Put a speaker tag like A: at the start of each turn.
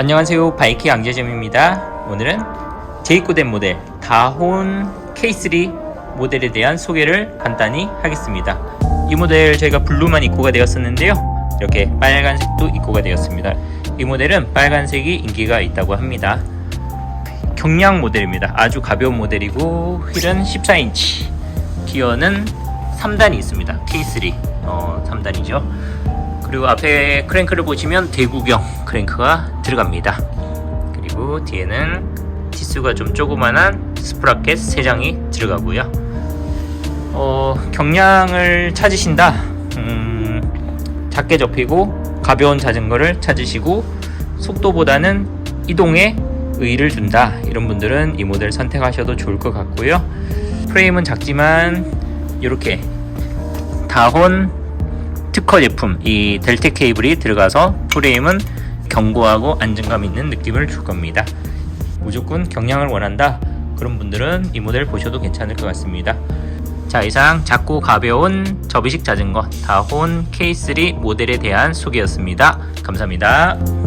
A: 안녕하세요. 바이크 양재점입니다. 오늘은 재입고된 모델 다혼 K3 모델에 대한 소개를 간단히 하겠습니다. 이 모델 저희가 블루만 입고가 되었었는데요. 이렇게 빨간색도 입고가 되었습니다. 이 모델은 빨간색이 인기가 있다고 합니다. 경량 모델입니다. 아주 가벼운 모델이고 휠은 14인치 기어는 3단이 있습니다. K3 어, 3단이죠 그리고 앞에 크랭크를 보시면 대구경 크랭크가 들어갑니다. 그리고 뒤에는 티수가 좀 조그만한 스프라켓 3장이 들어가고요. 어, 경량을 찾으신다. 음, 작게 접히고 가벼운 자전거를 찾으시고 속도보다는 이동에 의의를 둔다. 이런 분들은 이 모델 선택하셔도 좋을 것 같고요. 프레임은 작지만 이렇게 다혼 특허 제품 이 델텍 케이블이 들어가서 프레임은 견고하고 안정감 있는 느낌을 줄 겁니다. 무조건 경량을 원한다 그런 분들은 이 모델 보셔도 괜찮을 것 같습니다. 자 이상 작고 가벼운 접이식 자전거 다혼 K3 모델에 대한 소개였습니다. 감사합니다.